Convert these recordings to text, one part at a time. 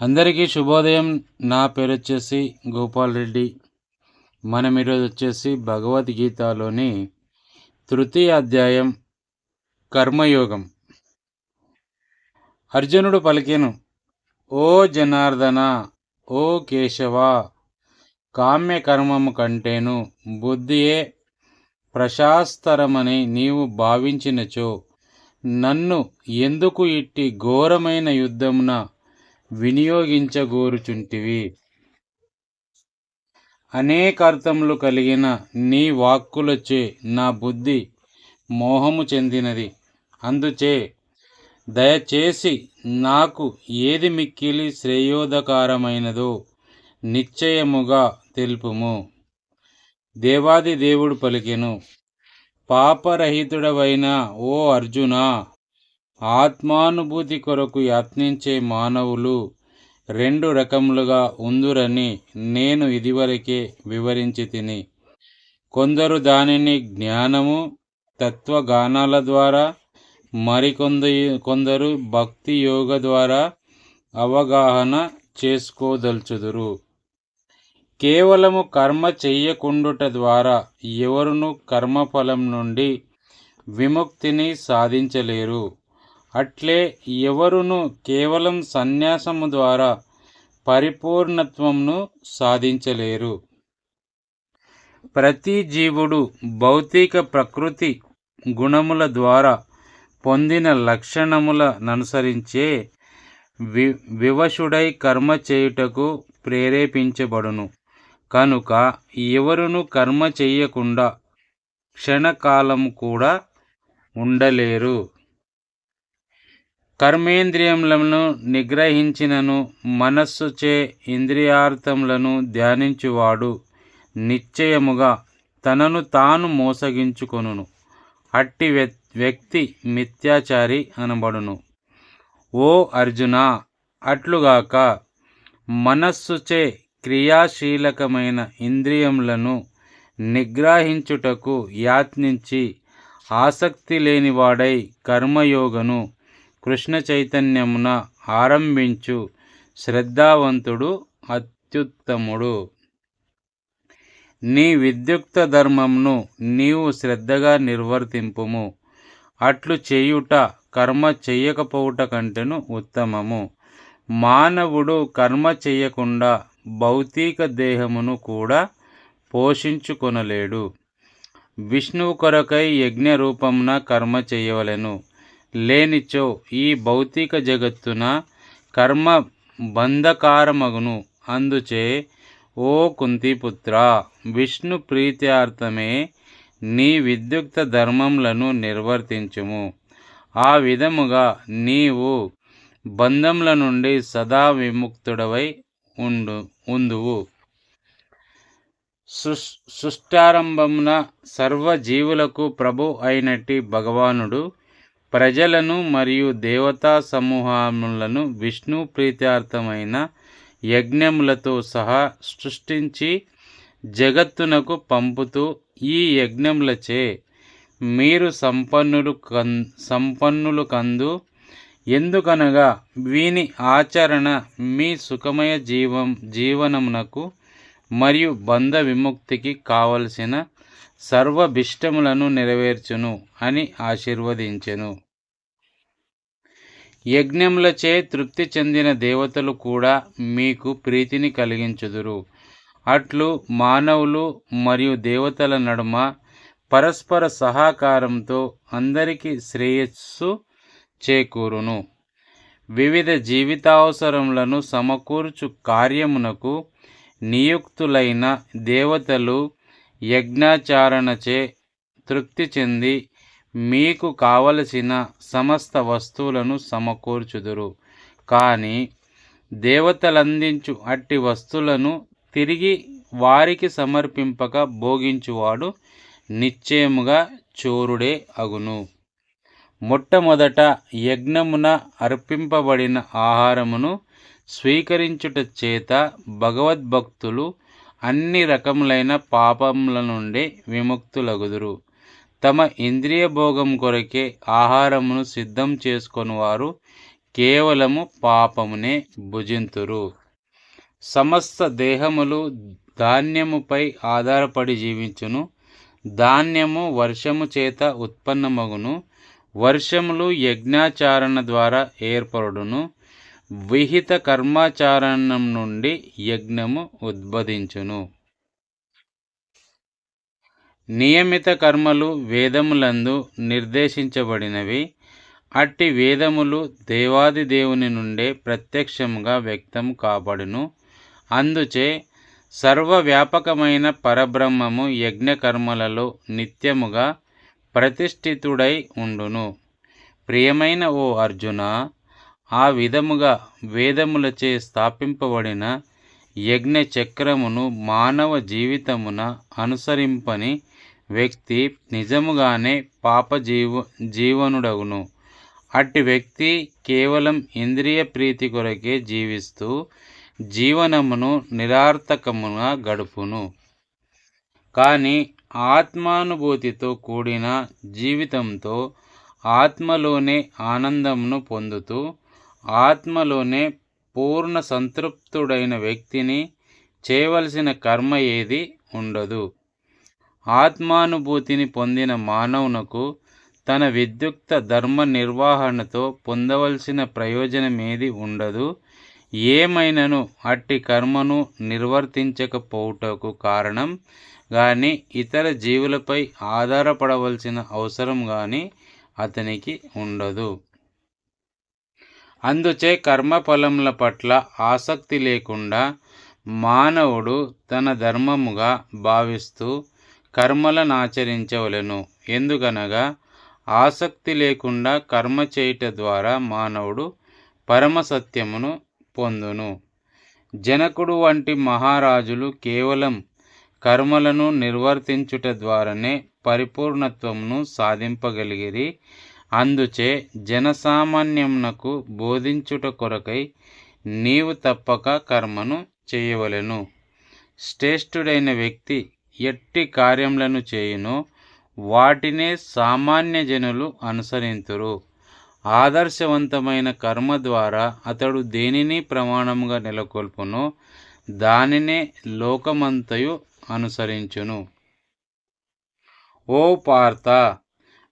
అందరికీ శుభోదయం. నా పేరు వచ్చేసి గోపాల్ రెడ్డి. మనం ఈరోజు వచ్చేసి భగవద్గీతలోని తృతీయ అధ్యాయం కర్మయోగం. అర్జునుడు పలికెను ఓ జనార్దన ఓ కేశవ కామ్య కర్మము కంటేను బుద్ధియే ప్రశాస్తరమని నీవు భావించినచో నన్ను ఎందుకు ఇట్టి ఘోరమైన యుద్ధమున వినియోగించగోరుచుంటివి. అనేకార్థములు కలిగిన నీ వాక్కులచే నా బుద్ధి మోహము చెందినది. అందుచే దయచేసి నాకు ఏది మిక్కిలి శ్రేయోదకారమైనదో నిశ్చయముగా తెలుపుము. దేవాది దేవుడు పలికెను పాపరహితుడవైన ఓ అర్జున ఆత్మానుభూతి కొరకు యత్నించే మానవులు రెండు రకములుగా ఉందురని నేను ఇదివరకే వివరించి తిని. కొందరు దానిని జ్ఞానము తత్వగానాల ద్వారా మరికొంద కొందరు భక్తి యోగ ద్వారా అవగాహన చేసుకోదలుచుదురు. కేవలము కర్మ చెయ్యకుండుట ద్వారా ఎవరును కర్మఫలం నుండి విముక్తిని సాధించలేరు. అట్లే ఎవరును కేవలం సన్యాసము ద్వారా పరిపూర్ణత్వంను సాధించలేరు. ప్రతి జీవుడు భౌతిక ప్రకృతి గుణముల ద్వారా పొందిన లక్షణములననుసరించే వి వివశుడై కర్మ చేయుటకు ప్రేరేపించబడును. కనుక ఎవరును కర్మ చెయ్యకుండా క్షణకాలము కూడా ఉండలేరు. కర్మేంద్రియములను నిగ్రహించినను మనస్సుచే ఇంద్రియార్థములను ధ్యానించువాడు నిశ్చయముగా తనను తాను మోసగించుకొనును. అట్టి వ్యక్తి మిథ్యాచారి అనబడును. ఓ అర్జున అట్లుగాక మనస్సుచే క్రియాశీలకమైన ఇంద్రియములను నిగ్రహించుటకు యాత్నించి ఆసక్తి లేనివాడై కర్మయోగను కృష్ణ చైతన్యమున ఆరంభించు శ్రద్ధావంతుడు అత్యుత్తముడు. నీ విద్యుక్త ధర్మంను నీవు శ్రద్ధగా నిర్వర్తింపుము. అట్లు చేయుట కర్మ చెయ్యకపోవుట కంటేను ఉత్తమము. మానవుడు కర్మ చెయ్యకుండా భౌతిక దేహమును కూడా పోషించుకొనలేడు. విష్ణువు కొరకై యజ్ఞ రూపమున కర్మ చేయవలెను. లేనిచో ఈ భౌతిక జగత్తున కర్మ బంధకారమగును. అందుచే ఓ కుంతిపుత్ర విష్ణు ప్రీత్యార్థమే నీ విద్యుక్త ధర్మములను నిర్వర్తించుము. ఆ విధముగా నీవు బంధముల నుండి సదా విముక్తుడవై ఉండు ఉందువు. సృష్టారంభమున సర్వజీవులకు ప్రభు అయినట్టి భగవానుడు ప్రజలను మరియు దేవతా సమూహములను విష్ణు ప్రీత్యార్థమైన యజ్ఞములతో సహా సృష్టించి జగత్తునకు పంపుతూ ఈ యజ్ఞములచే మీరు సంపన్నులు కన్ సంపన్నులు కందు. ఎందుకనగా వీని ఆచరణ మీ సుఖమయ జీవం జీవనమునకు మరియు బంధ విముక్తికి కావలసిన సర్వభిష్టములను నెరవేర్చును అని ఆశీర్వదించెను. యజ్ఞములచే తృప్తి చెందిన దేవతలు కూడా మీకు ప్రీతిని కలిగించుదురు. అట్లు మానవులు మరియు దేవతల నడుమ పరస్పర సహకారంతో అందరికీ శ్రేయస్సు చేకూరును. వివిధ జీవితావసరములను సమకూర్చు కార్యమునకు నియుక్తులైన దేవతలు యజ్ఞాచారణచే తృప్తి చెంది మీకు కావలసిన సమస్త వస్తువులను సమకూర్చుదురు. కానీ దేవతలందించు అట్టి వస్తువులను తిరిగి వారికి సమర్పింపక భోగించువాడు నిశ్చయముగా చోరుడే అగును. మొట్టమొదట యజ్ఞమున అర్పింపబడిన ఆహారమును స్వీకరించుట చేత భగవద్భక్తులు అన్ని రకములైన పాపముల నుండి విముక్తులగుదురు. తమ ఇంద్రియ భోగం కొరకే ఆహారమును సిద్ధం చేసుకొని వారు కేవలము పాపమునే భుజింతురు. సమస్త దేహములు ధాన్యముపై ఆధారపడి జీవించును. ధాన్యము వర్షము చేత ఉత్పన్నమగును. వర్షములు యజ్ఞాచారణ ద్వారా ఏర్పడును. విహిత కర్మాచారణం నుండి యజ్ఞము ఉద్భవించును. నియమిత కర్మలు వేదములందు నిర్దేశించబడినవి. అట్టి వేదములు దేవాది దేవుని నుండే ప్రత్యక్షముగా వ్యక్తం కాబడును. అందుచే సర్వవ్యాపకమైన పరబ్రహ్మము యజ్ఞకర్మలలో నిత్యముగా ప్రతిష్ఠితుడై ఉండును. ప్రియమైన ఓ అర్జున ఆ విధముగా వేదములచే స్థాపింపబడిన యజ్ఞ చక్రమును మానవ జీవితమున అనుసరింపని వ్యక్తి నిజముగానే పాప జీవ జీవనుడగును. అట్టి వ్యక్తి కేవలం ఇంద్రియ ప్రీతి కొరకే జీవిస్తూ జీవనమును నిరార్థకముగా గడుపును. కానీ ఆత్మానుభూతితో కూడిన జీవితంతో ఆత్మలోనే ఆనందమును పొందుతూ ఆత్మలోనే పూర్ణ సంతృప్తుడైన వ్యక్తిని చేయవలసిన కర్మ ఏది ఉండదు. ఆత్మానుభూతిని పొందిన మానవునకు తన విద్యుక్త ధర్మ నిర్వహణతో పొందవలసిన ప్రయోజనమేది ఉండదు. ఏమైనను అట్టి కర్మను నిర్వర్తించకపోవుటకు కారణం కానీ ఇతర జీవులపై ఆధారపడవలసిన అవసరం కానీ అతనికి ఉండదు. అందుచే కర్మఫలముల పట్ల ఆసక్తి లేకుండా మానవుడు తన ధర్మముగా భావిస్తూ కర్మలను ఆచరించవలెను ఎందుకనగా ఆసక్తి లేకుండా కర్మ చేయుట ద్వారా మానవుడు పరమసత్యమును పొందును. జనకుడు వంటి మహారాజులు కేవలం కర్మలను నిర్వర్తించుట ద్వారానే పరిపూర్ణత్వమును సాధింపగలిగిరి. అందుచే జనసామాన్యమునకు బోధించుట కొరకై నీవు తప్పక కర్మను చేయవలెను. శ్రేష్ఠుడైన వ్యక్తి ఎట్టి కార్యములను చేయునో వాటినే సామాన్య జనులు అనుసరింతురు. ఆదర్శవంతమైన కర్మ ద్వారా అతడు దేనిని ప్రమాణముగా నెలకొల్పునో దానినే లోకమంతయు అనుసరించును. ఓ పార్త!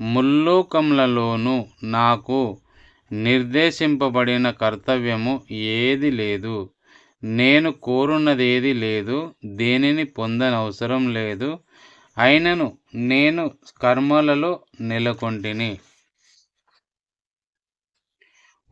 ముల్లోకములలోనూ నాకు నిర్దేశింపబడిన కర్తవ్యము ఏది లేదు. నేను కోరున్నదేది లేదు. దేనిని పొందనవసరం లేదు. అయినను నేను కర్మలలో నెలకొంటిని.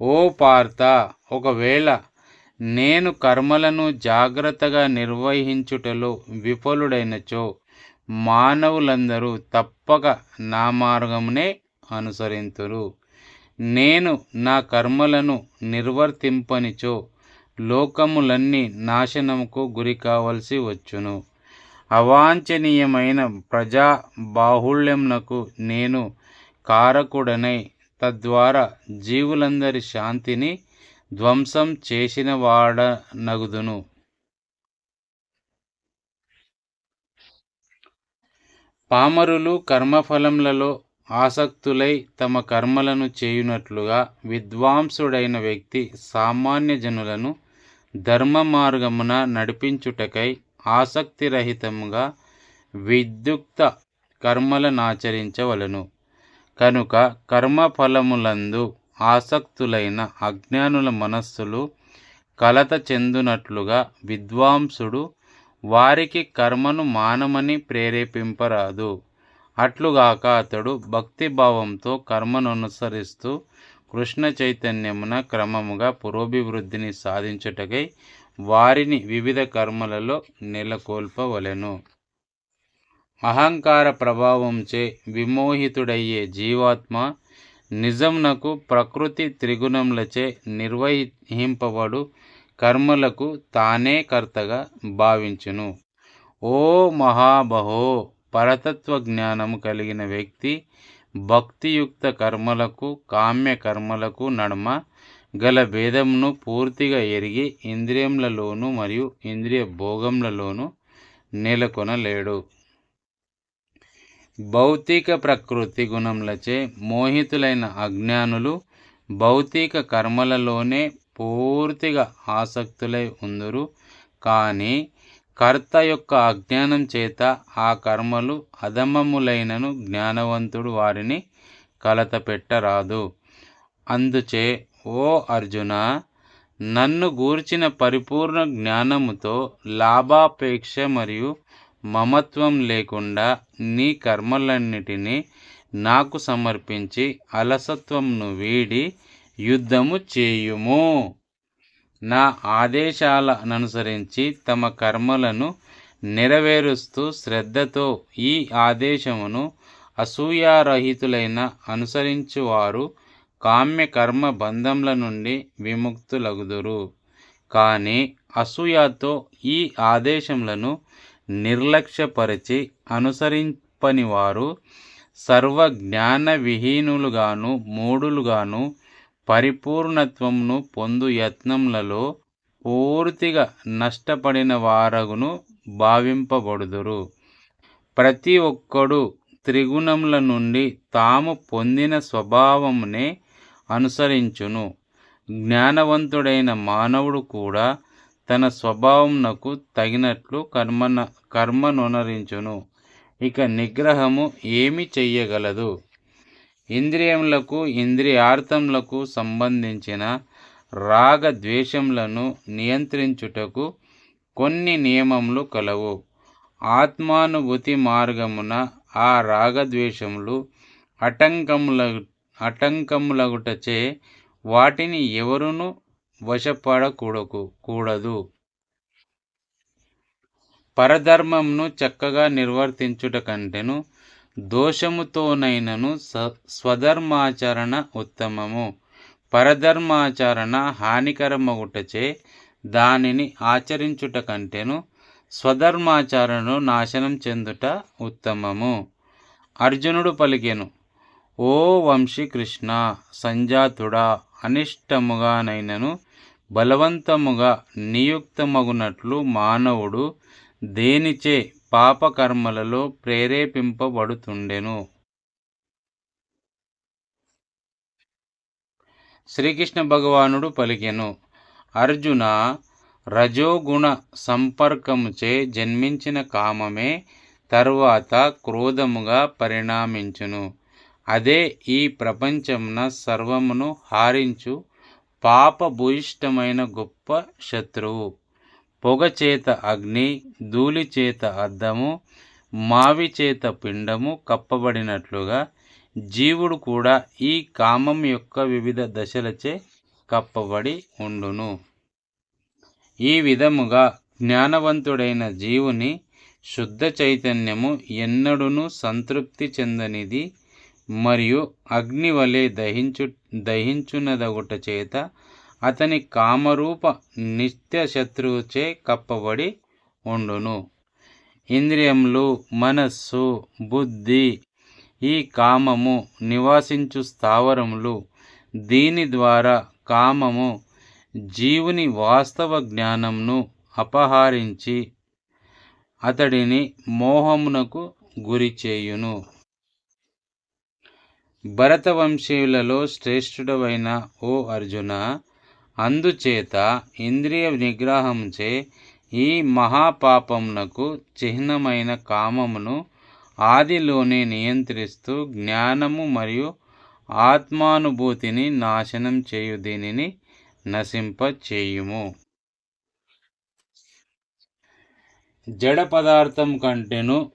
ఓ పార్త ఒకవేళ నేను కర్మలను జాగ్రత్తగా నిర్వహించుటలో విఫలుడైనచో మానవులందరూ తప్పక నా మార్గమునే అనుసరింతురు. నేను నా కర్మలను నిర్వర్తింపనిచో లోకములన్నీ నాశనముకు గురి కావలసి వచ్చును. అవాంఛనీయమైన ప్రజా బాహుళ్యమునకు నేను కారకుడనై తద్వారా జీవులందరి శాంతిని ధ్వంసం చేసిన వాడనగుదును పామరులు కర్మఫలములలో ఆసక్తులై తమ కర్మలను చేయునట్లుగా విద్వాంసుడైన వ్యక్తి సామాన్య జనులను ధర్మ మార్గమున నడిపించుటకై ఆసక్తిరహితముగా విద్యుక్త కర్మలనాచరించవలను. కనుక కర్మఫలములందు ఆసక్తులైన అజ్ఞానుల మనస్సులు కలత చెందునట్లుగా విద్వాంసుడు వారికి కర్మను మానమని ప్రేరేపింపరాదు. అట్లుగాక అతడు భక్తిభావంతో కర్మను అనుసరిస్తూ కృష్ణ చైతన్యమున క్రమముగా పురోభివృద్ధిని సాధించుటకై వారిని వివిధ కర్మలలో నెలకొల్పవలెను. అహంకార ప్రభావంచే విమోహితుడయ్యే జీవాత్మ నిజంనకు ప్రకృతి త్రిగుణములచే నిర్వహింపబడు కర్మలకు తానే కర్తగా భావించును. ఓ మహాబహో! పరతత్వ జ్ఞానము కలిగిన వ్యక్తి భక్తియుక్త కర్మలకు కామ్య కర్మలకు నడుమ గల భేదమును పూర్తిగా ఎరిగి ఇంద్రియములలోను మరియు ఇంద్రియ భోగములలోను నెలకొనలేడు. భౌతిక ప్రకృతి గుణములచే మోహితులైన అజ్ఞానులు భౌతిక కర్మలలోనే పూర్తిగా ఆసక్తులై ఉందురు. కానీ కర్త యొక్క అజ్ఞానం చేత ఆ కర్మలు అధమములైనను జ్ఞానవంతుడు వారిని కలత పెట్టరాదు అందుచే ఓ అర్జున నన్ను గూర్చిన పరిపూర్ణ జ్ఞానముతో లాభాపేక్ష మరియు మమత్వం లేకుండా నీ కర్మలన్నిటినీ నాకు సమర్పించి అలసత్వంను వీడి యుద్ధము చేయుము. నా ఆదేశాలననుసరించి తమ కర్మలను నెరవేరుస్తూ శ్రద్ధతో ఈ ఆదేశమును అసూయారహితులైన అనుసరించువారు కామ్య కర్మ బంధంల నుండి విముక్తులగుదురు. కానీ అసూయతో ఈ ఆదేశములను నిర్లక్ష్యపరిచి అనుసరింపని వారు సర్వ జ్ఞాన విహీనులుగాను పరిపూర్ణత్వమును పొందు యత్నములలో పూర్తిగా నష్టపడిన వారగును భావింపబడుదురు. ప్రతి ఒక్కడు త్రిగుణముల నుండి తాము పొందిన స్వభావమునే అనుసరించును. జ్ఞానవంతుడైన మానవుడు కూడా తన స్వభావంనకు తగినట్లు కర్మన కర్మనొనరించును. ఇక నిగ్రహము ఏమి చెయ్యగలదు? ఇంద్రియములకు ఇంద్రియార్థములకు సంబంధించిన రాగ ద్వేషములను నియంత్రించుటకు కొన్ని నియమములు కలవు. ఆత్మానుభూతి మార్గమున ఆ రాగద్వేషములు అటంకముల అటంకములగుటచే వాటిని ఎవరును వశపడకూడకు కూడదు. పరధర్మంను చక్కగా నిర్వర్తించుట కంటేను దోషముతోనైనను స స్వధర్మాచరణ ఉత్తమము. పరధర్మాచరణ హానికరమగుటచే దానిని ఆచరించుట కంటేను స్వధర్మాచరణను నాశనం చెందుట ఉత్తమము. అర్జునుడు పలికెను ఓ వంశీ కృష్ణ సంజాతుడా అనిష్టముగానైనను బలవంతముగా నియుక్తమగునట్లు మానవుడు దేనిచే పాపకర్మలలో ప్రేరేపింపబడుతుండెను. శ్రీకృష్ణ భగవానుడు పలికెను అర్జున రజోగుణ సంపర్కముచే జన్మించిన కామమే తరువాత క్రోధముగా పరిణామించును. అదే ఈ ప్రపంచమున సర్వమును హారించు పాపభూయిష్టమైన గొప్ప శత్రువు. పొగ చేత అగ్ని ధూళి చేత అద్దము మావి చేత పిండము కప్పబడినట్లుగా జీవుడు కూడా ఈ కామం యొక్క వివిధ దశలచే కప్పబడి ఉండును. ఈ విధముగా జ్ఞానవంతుడైన జీవుని శుద్ధ చైతన్యము ఎన్నడూను సంతృప్తి చెందనిది మరియు అగ్ని వలె దహించు దహించునదగుట చేత అతని కామరూప నిత్య శత్రువుచే కప్పబడి ఉండును. ఇంద్రియములు మనస్సు బుద్ధి ఈ కామము నివాసించు స్థావరములు. దీని ద్వారా కామము జీవుని వాస్తవ జ్ఞానంను అపహరించి అతడిని మోహమునకు గురి చేయును. భరతవంశీయులలో శ్రేష్ఠుడవైన ఓ అర్జున అందుచేత ఇంద్రియ నిగ్రహంచే ఈ మహాపాపమునకు చిహ్నమైన కామమును ఆదిలోనే నియంత్రిస్తూ జ్ఞానము మరియు ఆత్మానుభూతిని నాశనం చేయు దీనిని నశింప చేయుము జడ పదార్థం కంటేను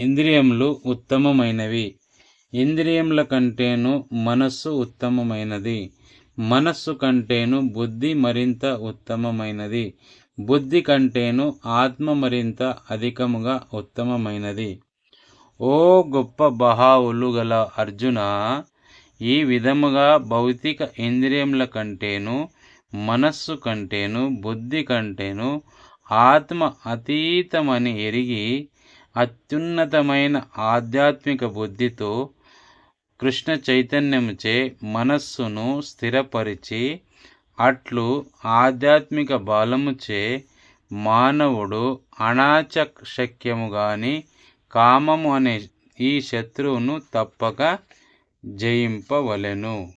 ఇంద్రియములు ఉత్తమమైనవి. ఇంద్రియముల కంటేను మనస్సు ఉత్తమమైనది. మనస్సు కంటేను బుద్ధి మరింత ఉత్తమమైనది. బుద్ధి కంటేను ఆత్మ మరింత అధికముగా ఉత్తమమైనది. ఓ గొప్ప బహావులు గల అర్జున ఈ విధముగా భౌతిక ఇంద్రియముల కంటేను మనస్సు కంటేను బుద్ధి కంటేను ఆత్మ అతీతమని ఎరిగి అత్యున్నతమైన ఆధ్యాత్మిక బుద్ధితో కృష్ణ చైతన్యముచే మనస్సును స్థిరపరిచి అట్లు ఆధ్యాత్మిక బలముచే మానవుడు అనాచశక్యము గాని కామము అనే ఈ శత్రువును తప్పక జయింపవలెను.